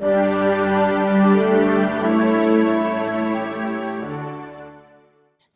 you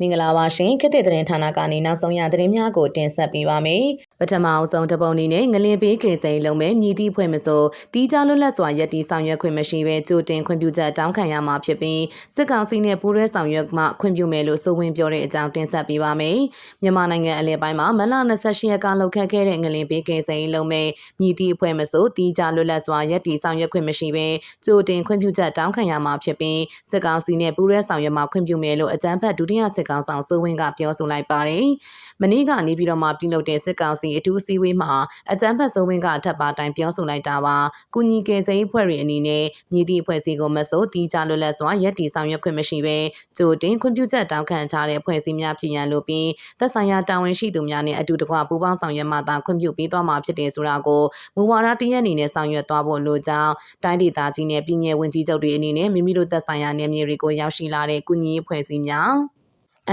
မင်္ဂလာပါရှင်ခေတ်သစ်သတင်းဌာနကနေနောက်ဆုံးရသတင်းများကိုတင်ဆက်ပေးပါမယ်။ပထမအဆုံးတပုံအနေနဲ့ငလင်ပေးကေစိန်လုံးမဲ့မြည်သည့်ဖွဲ့မစိုးတီးကြလွတ်လပ်စွာရက်တီဆောင်ရွက်ခွင့်မရှိဘဲကြိုတင်ခွင့်ပြုချက်တောင်းခံရမှာဖြစ်ပြီးစစ်ကောင်စီနဲ့ပူးရဲဆောင်ရွက်မှခွင့်ပြုမယ်လို့ဆိုဝင်ပြောတဲ့အကြောင်းတင်ဆက်ပေးပါမယ်။မြန်မာနိုင်ငံအလဲပိုင်းမှာမလ28ရက်ကလှုပ်ခတ်ခဲ့တဲ့ငလင်ပေးကေစိန်လုံးမဲ့မြည်သည့်ဖွဲ့မစိုးတီးကြလွတ်လပ်စွာရက်တီဆောင်ရွက်ခွင့်မရှိဘဲကြိုတင်ခွင့်ပြုချက်တောင်းခံရမှာဖြစ်ပြီးစစ်ကောင်စီနဲ့ပူးရဲဆောင်ရွက်မှခွင့်ပြုမယ်လို့အကြမ်းဖက်ဒုတိယစစ်စစ်ကောင်ဆောင်စိုးဝင်းကပြောဆိုလိုက်ပါတယ်။မနေ့ကနေပြီးတော့မှပြုလုပ်တဲ့စစ်ကောင်စီအထူးစည်းဝေးမှာအကြမ်းဖက်စိုးဝင်းကအထက်ပါတိုင်းပြောဆိုလိုက်တာပါ။ကုညီကေစိန်အဖွဲ့တွေအနေနဲ့မြည်သည့်အဖွဲ့အစည်းကိုမဆိုးတီးကြလွတ်လပ်စွာရက်တီဆောင်ရွက်ခွင့်မရှိဘဲကြိုတင်ခွင့်ပြုချက်တောင်းခံထားတဲ့အဖွဲ့အစည်းများဖြစ်ရန်လို့ပြီးသက်ဆိုင်ရာတာဝန်ရှိသူများနဲ့အတူတကွပူးပေါင်းဆောင်ရွက်မှသာခွင့်ပြုပေးသွားမှာဖြစ်တယ်ဆိုတာကိုမူဝါဒတရက်အနေနဲ့ဆောင်ရွက်သွားဖို့လိုကြောင်းတိုင်းဒေသကြီးနဲ့ပြည်내ဝန်ကြီးချုပ်တွေအနေနဲ့မိမိတို့သက်ဆိုင်ရာနယ်မြေတွေကိုရောက်ရှိလာတဲ့ကုညီအဖွဲ့အစည်းများ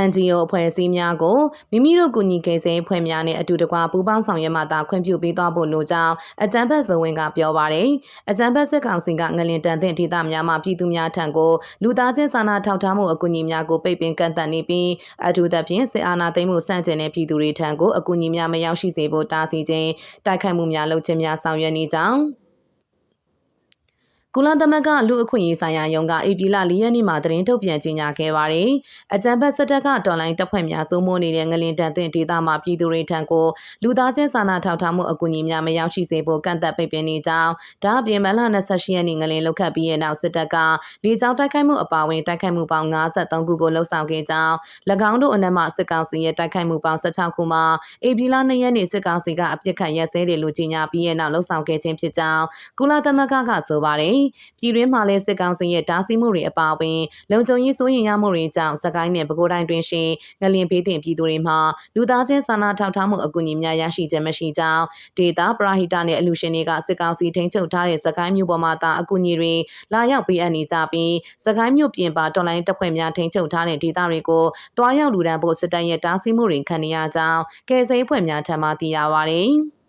NGO အဖွဲ့အစည်းများကိုမိမိတို့ကူညီကယ်ဆယ်အဖွဲ့များနဲ့အတူတကွပူးပေါင်းဆောင်ရွက်မှသာခွင့်ပြုပေးသွားဖို့လိုကြောင်းအကြံဖက်ဇဝင်ကပြောပါတယ်။အကြံဖက်စစ်ကောင်စီကငလင်တန်တဲ့ဒေသများမှာပြည်သူများထံကိုလူသားချင်းစာနာထောက်ထားမှုအကူအညီများကိုပိတ်ပင်ကန့်သတ်နေပြီးအထူးသဖြင့်စစ်အာဏာသိမ်းမှုစန့်ကျင်တဲ့ပြည်သူတွေထံကိုအကူအညီများမရောက်ရှိစေဖို့တားဆီးခြင်းတိုက်ခိုက်မှုများလုပ်ခြင်းများဆောင်ရွက်နေကြောင်း ကုလသမဂ္ဂလူအခွင့်အရေးဆိုင်ရာယုံကအေပီလာ၄ရက်နေ့မှာသတင်းထုတ်ပြန်ကြေညာခဲ့ပါတယ်။အကြံဖက်စစ်တပ်ကတော်လိုင်းတပ်ဖွဲ့များစိုးမိုးနေတဲ့ငလင်တန်တဲ့ဒေသမှာပြည်သူတွေထံကိုလူသားချင်းစာနာထောက်ထားမှုအကူအညီများမရောက်ရှိစေဖို့ကန့်သက်ပိတ်ပင်နေကြောင်းဒါအပြင်မလ28ရက်နေ့ငလင်လောက်ခတ်ပြီးရဲ့နောက်စစ်တပ်ကလေကြောင်းတိုက်ခိုက်မှုအပါအဝင်တိုက်ခိုက်မှုပေါင်း53ခုကိုလှုပ်ဆောင်ခဲ့ကြောင်း၎င်းတို့အနက်မှစစ်ကောင်စီရဲ့တိုက်ခိုက်မှုပေါင်း16ခုမှာအေပီလာ2ရက်နေ့စစ်ကောင်စီကအပြစ်ခတ်ရက်စဲတယ်လို့ကြေညာပြီးရဲ့နောက်လှုပ်ဆောင်ခဲ့ခြင်းဖြစ်ကြောင်းကုလသမဂ္ဂကဆိုပါတယ်ပြည်တွင်းမှာလည်းစစ်ကောင်စီရဲ့တားဆီးမှုတွေအပါအဝင်လုံခြုံရေးစိုးရင်ရမှုတွေကြောင့်စကိုင်းနယ်ပဲခူးတိုင်းတွင်ရှင်ငလင်ဖေးတင်ပြည်သူတွေမှာလူသားချင်းစာနာထောက်ထားမှုအကူအညီများရရှိခြင်းမရှိကြောင်းဒေတာပရာဟိတနဲ့အလူရှင်တွေကစစ်ကောင်စီထိန်းချုပ်ထားတဲ့စကိုင်းမြို့ပေါ်မှာတာအကူအညီတွေလာရောက်ပေးအပ်နေကြပြီးစကိုင်းမြို့ပြင်ပတော်လိုင်းတပ်ဖွဲ့များထိန်းချုပ်ထားတဲ့ဒေသတွေကိုတွားရောက်လူဒန်းဖို့စစ်တပ်ရဲ့တားဆီးမှုတွေခံနေရကြောင်းကယ်ဆယ်ဖွဲ့များထံမှသိရပါဗျ။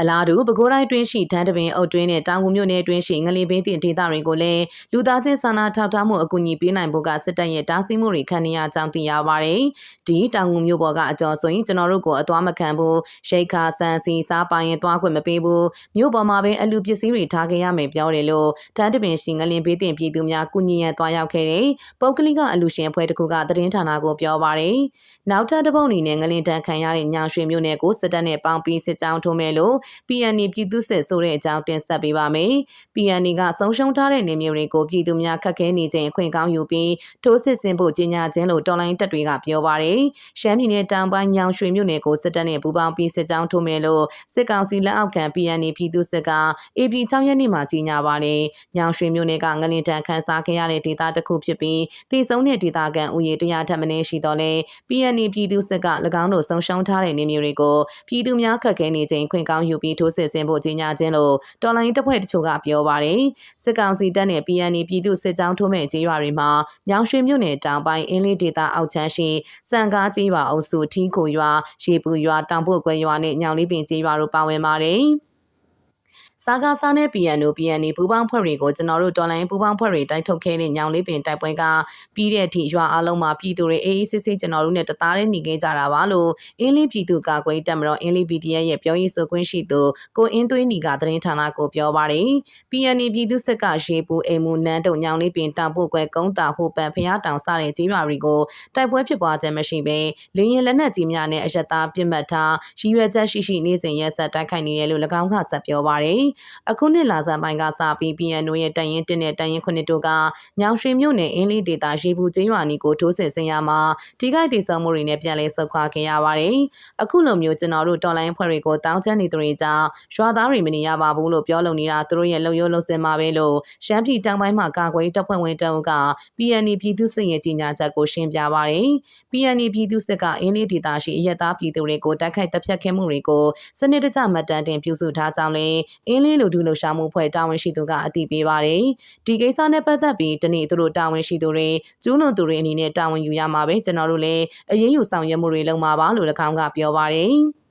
အလားတူပဲခူးတိုင်းတွင်းရှိတန်းတပင်အုပ်တွင်းနဲ့တောင်ကူမြို့နယ်တွင်းရှိငလီပင်းတင်ဒေသတွေကိုလည်းလူသားချင်းစာနာထောက်ထားမှုအကူအညီပေးနိုင်ဖို့ကစစ်တပ်ရဲ့တားဆီးမှုတွေခံနေရကြောင်းသိရပါတယ်။ဒီတောင်ကူမြို့ပေါ်ကအကျော်ဆိုရင်ကျွန်တော်တို့ကိုအသွားမခံဘူးရှိတ်ခါဆန်စီစားပိုင်ရင်သွားခွင့်မပေးဘူးမြို့ပေါ်မှာပဲအလူပစ္စည်းတွေထားခဲ့ရမယ်ပြောတယ်လို့တန်းတပင်ရှိငလင်ပေးတင်ပြည်သူများကုညီရန်သွားရောက်ခဲ့တဲ့ပုဂ္ဂလိကအလူရှင်အဖွဲ့တစ်ခုကသတင်းဌာနကိုပြောပါတယ်။နောက်ထပ်တစ်ပုတ်အနေနဲ့ငလင်တန်းခံရတဲ့ညောင်ရွှေမြို့နယ်ကိုစစ်တပ်နဲ့ပေါင်းပြီးစစ်ကြောင်းထုံးမယ်လို့ PNN ပြည်သူ့စစ်ဆိုတဲ့အကြောင်းတင်ဆက်ပေးပါမယ်။ PNN ကဆုံးရှုံးထားတဲ့နေမျိုးတွေကိုပြည်သူများခက်ခဲနေခြင်းအခွင့်ကောင်းယူပြီးထိုးစစ်ဆင်ဖို့ကြီးညာခြင်းလို့တော်လိုင်းတပ်တွေကပြောပါရယ်။ရှမ်းပြည်နယ်တောင်ပိုင်းညောင်ရွှေမြို့နယ်ကိုစစ်တပ်နဲ့ပူးပေါင်းပြီးစစ်ကြောင်းထိုးမယ်လို့စစ်ကောင်စီလက်အောက်ခံ PNN ပြည်သူ့စစ်က AP 6ရက်နေ့မှာကြီးညာပါတယ်။ညောင်ရွှေမြို့နယ်ကငလင်တန်ခန်းစားခဲ့ရတဲ့ဒေသတစ်ခုဖြစ်ပြီးတည်ဆုံတဲ့ဒေသခံဥယေတရားထက်မနည်းရှိတော့လဲ PNN ပြည်သူ့စစ်က၎င်းတို့ဆုံးရှုံးထားတဲ့နေမျိုးတွေကိုပြည်သူများခက်ခဲနေခြင်းခွင့်ကောင်းယူပြီးထိုးစစ်ဆင်ဖို့ကြီးညာခြင်းလို့တော်လိုင်းတပ်ဖွဲ့တချို့ကပြောပါတယ်စစ်ကောင်စီတပ်နဲ့ PNN ပြည်သူစစ်ကြောင်းထိုးမဲ့ကြေးရွာတွေမှာညောင်ရွှေမြို့နယ်တောင်ပိုင်းအင်းလေးဒေသအောက်ချမ်းရှိစံကားကြေးရွာအုပ်စုထီးကိုရွာရေပူရွာတောင်ပုတ်ကွယ်ရွာနဲ့ညောင်လေးပင်ကြေးရွာတို့ပါဝင်ပါတယ် စာကားစားနဲ့ PNO PNA ပူပေါင်းဖွဲ့တွေကိုကျွန်တော်တို့တော်လိုင်းပူပေါင်းဖွဲ့တွေတိုက်ထုတ်ခဲ့တဲ့ညောင်လေးပင်တိုက်ပွဲကပြီးတဲ့အထိရွာအလုံးမှာပြည်သူတွေအေးအေးဆေးဆေးကျွန်တော်တို့နဲ့တသားတည်းနေခဲ့ကြတာပါလို့အင်းလေးပြည်သူကာကွယ်တပ်မတော်အင်းလေး PDF ရဲ့ပြောရေးဆိုခွင့်ရှိသူကိုအင်းသွေးနီကသတင်းဌာနကိုပြောပါတယ် PNA ပြည်သူစစ်ကရေပူအိမ်မူနန်းတုံညောင်လေးပင်တောင်ပုတ်ကွယ်ကုန်းတာဟိုပန်ဖျားတောင်စတဲ့ကြီးရွာတွေကိုတိုက်ပွဲဖြစ်ပွားခြင်းမရှိဘဲလင်းရင်လက်နက်ကြီးများနဲ့အယက်သားပြစ်မှတ်ထားရည်ရွယ်ချက်ရှိရှိနေစဉ်ရက်ဆက်တိုက်ခိုက်နေတယ်လို့၎င်းကဆက်ပြောပါတယ်အခုနှစ်လာဇန်ပိုင်းကစပြီး PNO ရဲ့တရင်1နဲ့တရင်9တို့ကညောင်ရွှေမြို့နယ်အင်းလေးဒေသရေဘူးကျင်းရွာနီကိုထိုးစစ်ဆင်ရမှာထိခိုက်ဒေဆုံးမှုတွေနဲ့ပြန်လည်ဆုတ်ခွာခဲ့ရပါတယ်။အခုလိုမျိုးကျွန်တော်တို့တော်လိုင်းဖွဲ့တွေကိုတောင်းချမ်းနေသူတွေကြောင့်ရွာသားတွေမနေရပါဘူးလို့ပြောလုံနေတာသူတို့ရဲ့လုံရိုးလုံစင်မှာပဲလို့ရှမ်းပြည်တောင်ပိုင်းမှာကာကွယ်တပ်ဖွဲ့ဝင်တအုပ်က PNO ပြည်သူစစ်ရဲ့ကြီးညာချက်ကိုရှင်းပြပါတယ်။ PNO ပြည်သူစစ်ကအင်းလေးဒေသရှိအရက်သားပြည်သူတွေကိုတိုက်ခိုက်တပ်ဖြတ်ခဲ့မှုတွေကိုစနစ်တကျမှတ်တမ်းတင်ပြုစုထားကြောင်းလည်းအင်းလေးလူထုလှုပ်ရှားမှုဖွဲ့တာဝန်ရှိသူကအတည်ပြုပါတယ်။ဒီကိစ္စနဲ့ပတ်သက်ပြီးတနေ့သူတို့တာဝန်ရှိသူတွေကျူးလွန်သူတွေအနေနဲ့တာဝန်ယူရမှာပဲကျွန်တော်တို့လည်းအရေးယူဆောင်ရွက်မှုတွေလုပ်မှာပါလို့၎င်းကပြောပါတယ်။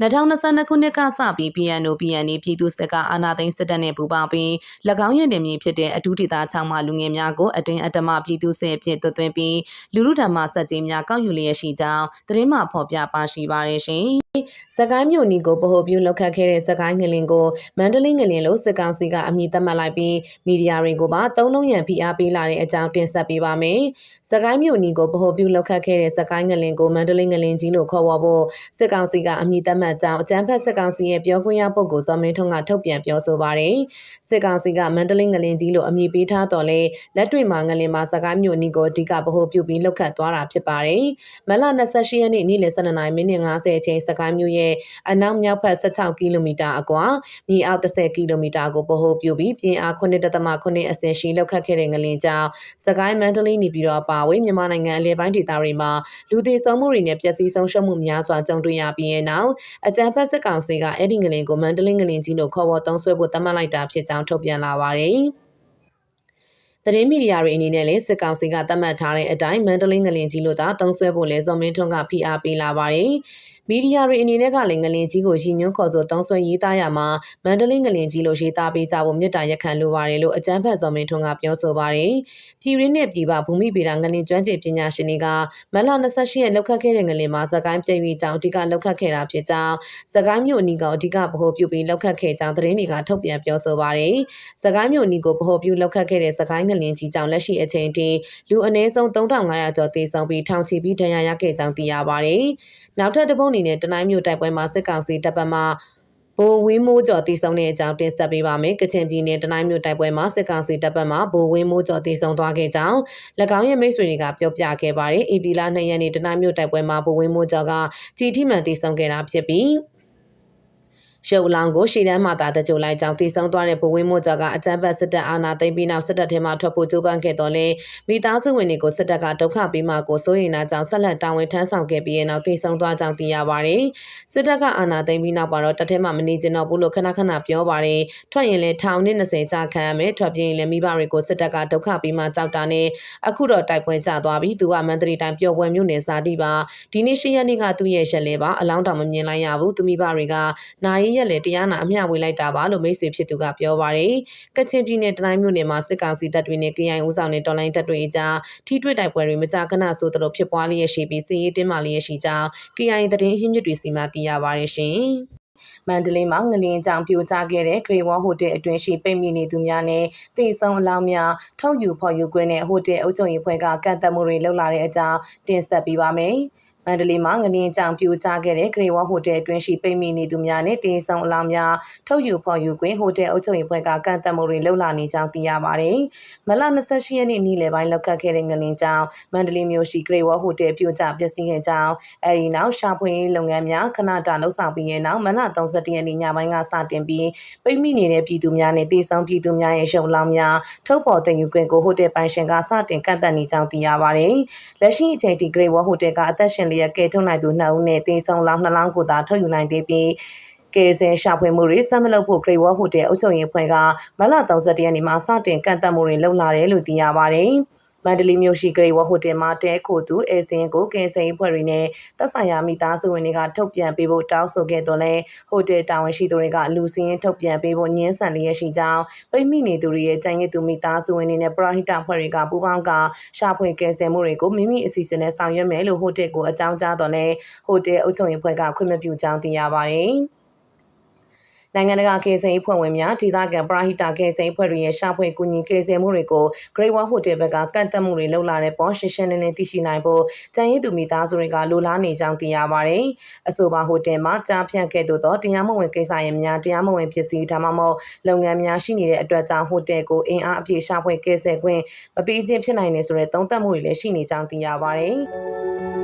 2022ခုနှစ်ကစပြီး PNO PNA ပြည်သူစစ်ကအာဏာသိမ်းစစ်တပ်နဲ့ပူးပေါင်းပြီး၎င်းရဲ့နေမြေဖြစ်တဲ့အထူးဒေသ6မှလူငယ်များကိုအတင်းအဓမ္မပြည်သူစစ်အဖြစ်သွတ်သွင်းပြီးလူလူဓမ္မစက်ကြီးများကောက်ယူလျက်ရှိကြောင်းသတင်းမှဖော်ပြပါရှိပါတယ်ရှင်။စကိုင်းမြို့နီကိုဗဟိုပြုလောက်ခတ်ခဲ့တဲ့စကိုင်းငလင်ကိုမန္တလေးငလင်လို့စစ်ကောင်စီကအမည်သတ်မှတ်လိုက်ပြီးမီဒီယာတွေကိုပါသုံးလုံးရန်ဖိအားပေးလာတဲ့အကြောင်းတင်ဆက်ပေးပါမယ်။စကိုင်းမြို့နီကိုဗဟိုပြုလောက်ခတ်ခဲ့တဲ့စကိုင်းငလင်ကိုမန္တလေးငလင်ကြီးလို့ခေါ်ဝေါ်ဖို့စစ်ကောင်စီကအမည်သတ်မှတ်ကြောင်းအကြမ်းဖက်စစ်ကောင်စီရဲ့ပြောခွင့်ရပုဂ္ဂိုလ်ဇော်မင်းထွန်းကထုတ်ပြန်ပြောဆိုပါတယ်။စစ်ကောင်စီကမန္တလေးငလင်ကြီးလို့အမည်ပေးထားတော်လဲလက်တွေ့မှာငလင်မှာစကိုင်းမြို့နီကိုအဓိကဗဟိုပြုပြီးလောက်ခတ်သွားတာဖြစ်ပါတယ်။မလ28ရက်နေ့နေ့လယ်12နာရီမိနစ်50အချိန်စကိုင်းမြို့ရဲ့အနောက်မြောက်ဘက်16ကီလိုမီတာအကွာမြေအောက်10ကီလိုမီတာကိုဗဟိုပြုပြီးပြင်းအား9.9အဆင့်ရှိလောက်ခတ်ခဲ့တဲ့ငလင်ကြောင့်စကိုင်းမန္တလေးနေပြည်တော်အပါအဝင်မြန်မာနိုင်ငံအလဲပိုင်းဒေသတွေမှာလူသေဆုံးမှုတွေနဲ့ပျက်စီးဆုံးရှုံးမှုများစွာကြုံတွေ့ရပြီးတဲ့နောက်အကြံဖက်စစ်ကောင်စီကအဲ့ဒီငလင်ကိုမန္တလေးငလင်ကြီးလို့ခေါ်ဝေါ်သုံးဆွဲဖို့သတ်မှတ်လိုက်တာဖြစ်ကြောင်းထုတ်ပြန်လာပါတယ်။သတင်းမီဒီယာတွေအနေနဲ့လည်းစစ်ကောင်စီကသတ်မှတ်ထားတဲ့အတိုင်းမန္တလေးငလင်ကြီးလို့သာသုံးဆွဲဖို့လဲစော်မင်းထွန်းကဖိအားပေးလာပါတယ်။ မီဒီယာတွေအနေနဲ့ကလည်းငလင်ကြီးကိုရည်ညွှန်းခေါ်ဆိုတောင်းဆွဲရေးသားရမှာမန္တလေးငလင်ကြီးလို့ရေးသားပေးကြဖို့မြစ်တာရက်ခံလိုပါတယ်လို့အကြမ်းဖက်စော်မင်းထွန်းကပြောဆိုပါတယ်။ပြည်ရင်းနဲ့ပြည်ပဘူမိဗေဒငလင်ကျွမ်းကျင်ပညာရှင်တွေကမလ28ရက်လောက်ခတ်ခဲ့တဲ့ငလင်မှာစကိုင်းပြည်ပြီးကြောင်းအဓိကလောက်ခတ်ခဲ့တာဖြစ်ကြောင်းစကိုင်းမြို့အနီးကအဓိကဗဟိုပြုပြီးလောက်ခတ်ခဲ့ကြောင်းသတင်းတွေကထုတ်ပြန်ပြောဆိုပါတယ်။စကိုင်းမြို့အနီးကိုဗဟိုပြုလောက်ခတ်ခဲ့တဲ့စကိုင်းငလင်ကြီးကြောင့်လက်ရှိအချိန်ထိလူအနည်းဆုံး3500ကျော်သေဆုံးပြီးထောင်ချီပြီးဒဏ်ရာရခဲ့ကြောင်းသိရပါတယ်။နောက်ထပ်တစ်ပုတ်အနေနဲ့တနိုင်းမြို့တိုက်ပွဲမှာစစ်ကောင်စီတပ်ပတ်မှဘိုးဝင်းမိုးကျော်တည်ဆုံတဲ့အကြောင်းတင်ဆက်ပေးပါမယ်။ကချင်ပြည်နယ်တနိုင်းမြို့တိုက်ပွဲမှာစစ်ကောင်စီတပ်ပတ်မှဘိုးဝင်းမိုးကျော်တည်ဆုံသွားခဲ့ကြောင်း၎င်းရဲ့မိတ်ဆွေတွေကပြောပြခဲ့ပါတယ်။အေပီလာ2ရက်နေ့တနိုင်းမြို့တိုက်ပွဲမှာဘိုးဝင်းမိုးကျော်ကကြီးထိမှန်တည်ဆုံခဲ့တာဖြစ်ပြီး ရုပ်လောင်ကိုရှီတန်းမှသာတကြိုလိုက်ကြောင်းတည်ဆုံသွားတဲ့ဘဝင်းမို့ကြကအကြမ်းဖက်စစ်တပ်အာဏာသိမ်းပြီးနောက်စစ်တပ်ထဲမှထွက်ဖို့ကြိုးပမ်းခဲ့တော့လေမိသားစုဝင်တွေကိုစစ်တပ်ကဒုက္ခပေးမှကိုစိုးရိမ်နာကြောင့်ဆက်လက်တာဝန်ထမ်းဆောင်ခဲ့ပြီးနောက်တည်ဆုံသွားကြောင်းသိရပါတယ်။စစ်တပ်ကအာဏာသိမ်းပြီးနောက်မှာတော့တပ်ထဲမှမနေကျင်တော့ဘူးလို့ခဏခဏပြောပါတယ်။ထွက်ရင်လည်းထောင်နဲ့20ကြာခံရမယ်ထွက်ပြေးရင်လည်းမိဘတွေကိုစစ်တပ်ကဒုက္ခပေးမှကြောက်တာနဲ့အခုတော့တိုက်ပွဲကျသွားပြီသူကမန္တလေးတိုင်းပျော်ပွဲမြို့နယ်စာတိပါဒီနေ့ရှိရက်နေ့ကသူ့ရဲ့ရက်လဲပါအလောင်းတောင်မမြင်လိုက်ရဘူးသူမိဘတွေကနိုင်ရက်လည်းတရားနာအမျှဝေလိုက်တာပါလို့မိတ်ဆွေဖြစ်သူကပြောပါတယ်။ကချင်ပြည်နယ်တနိုင်းမြို့နယ်မှာစစ်ကောင်စီတပ်တွေနဲ့ KI ဦးဆောင်တဲ့တော်လိုင်းတပ်တွေအကြားထိတွေ့တိုက်ပွဲတွေမကြာခဏဆိုသလိုဖြစ်ပွားလျက်ရှိပြီးစစ်ရေးတင်းမာလျက်ရှိကြောင်း KI သတင်းရင်းမြစ်တွေစီမှသိရပါတယ်ရှင်။မန္တလေးမှာငလင်းကြောင်ပြိုကျခဲ့တဲ့ Grey Wall Hotel အတွင်းရှိပိတ်မိနေသူများနဲ့တည်ဆုံအလောင်းများထုတ်ယူဖော်ယူခွင့်နဲ့ဟိုတယ်အုပ်ချုပ်ရေးဖွဲ့ကကန့်သတ်မှုတွေလုပ်လာတဲ့အကြောင်းတင်ဆက်ပေးပါမယ်။ မန္တလေးမှာငလင်းကြောင်ပြိုကျခဲ့တဲ့ဂရေဝဟိုတယ်အတွင်းရှိပိတ်မိနေသူများနဲ့တင်းဆောင်အလောင်းများထုတ်ယူဖော်ယူခွင့်ဟိုတယ်အုပ်ချုပ်ရေးဖွဲ့ကကန့်သတ်မှုတွေလှုပ်လာနေကြောင်းသိရပါတယ်။မလ28ရက်နေ့နေ့လယ်ပိုင်းလောက်ခတ်ခဲ့တဲ့ငလင်းကြောင်မန္တလေးမြို့ရှိဂရေဝဟိုတယ်ပြိုကျပျက်စီးခဲ့ကြောင်းအဲဒီနောက်ရှာဖွေရေးလုပ်ငန်းများခဏတာလှုပ်ဆောင်ပြီးတဲ့နောက်မလ31ရက်နေ့ညပိုင်းကစတင်ပြီးပိတ်မိနေတဲ့ပြည်သူများနဲ့တင်းဆောင်ပြည်သူများရဲ့ရုပ်လောင်းများထုတ်ဖော်တင်ယူခွင့်ကိုဟိုတယ်ပိုင်ရှင်ကစတင်ကန့်သတ်နေကြောင်းသိရပါတယ်။လက်ရှိအချိန်ထိဂရေဝဟိုတယ်ကအသက်ရှင်လျက်ကဲထုတ်နိုင်သူ2ဦးနဲ့တင်ဆောင်လောင်း2လောင်းကိုသာထုတ်ယူနိုင်သေးပြီးကဲဆဲရှာဖွေမှုတွေစမ်းမလုပ်ဖို့ Great Wall Hotel အုပ်ချုပ်ရေးဖွဲ့ကမလ31ရက်နေ့မှာစတင်ကန့်သတ်မှုတွေလုပ်လာတယ်လို့သိရပါတယ်။ မန္တလေးမြို့ရှိဂရိဝဟိုတယ်မှာတဲခိုသူအဲစင်ကိုကင်းစိန်ဖွဲ့တွေနဲ့သက်ဆိုင်ရာမိသားစုဝင်တွေကထုတ်ပြန်ပေးဖို့တောင်းဆိုခဲ့တော့လဲဟိုတယ်တာဝန်ရှိသူတွေကလူစင်းထုတ်ပြန်ပေးဖို့ညှင်းဆန်လျက်ရှိကြောင်းပိတ်မိနေသူတွေရဲ့ကြံရည်သူမိသားစုဝင်တွေနဲ့ပရဟိတဖွဲ့တွေကပူးပေါင်းကရှာဖွေကယ်ဆယ်မှုတွေကိုမိမိအစီအစဉ်နဲ့ဆောင်ရွက်မယ်လို့ဟိုတယ်ကိုအကြောင်းကြားတော့လဲဟိုတယ်အုပ်ချုပ်ရေးဖွဲ့ကခွင့်မပြုကြောင်းသိရပါတယ်။ နိုင်ငံတကာကေဆယ်အဖွဲ့ဝင်များဒေသခံပရာဟိတကေဆယ်အဖွဲ့တွေရဲ့ရှာဖွေကူညီကေဆယ်မှုတွေကို Great Wall Hotel ဘက်ကကန့်သတ်မှုတွေလုပ်လာတဲ့ပေါ်ရှင်းရှင်းလင်းလင်းသိရှိနိုင်ဖို့ကြံရည်သူမိသားစုတွေကလိုလားနေကြောင်းသိရပါတယ်။အဆိုပါဟိုတယ်မှာကြားဖြန့်ခဲ့သို့သောတရားမဝင်ကိစ္စရပ်များတရားမဝင်ဖြစ်စီဒါမှမဟုတ်လုပ်ငန်းများရှိနေတဲ့အတွက်ကြောင့်ဟိုတယ်ကိုအင်အားအပြည့်ရှာဖွေကေဆယ်ခွင့်မပေးခြင်းဖြစ်နိုင်တယ်ဆိုတဲ့သုံးသပ်မှုတွေလည်းရှိနေကြောင်းသိရပါတယ်။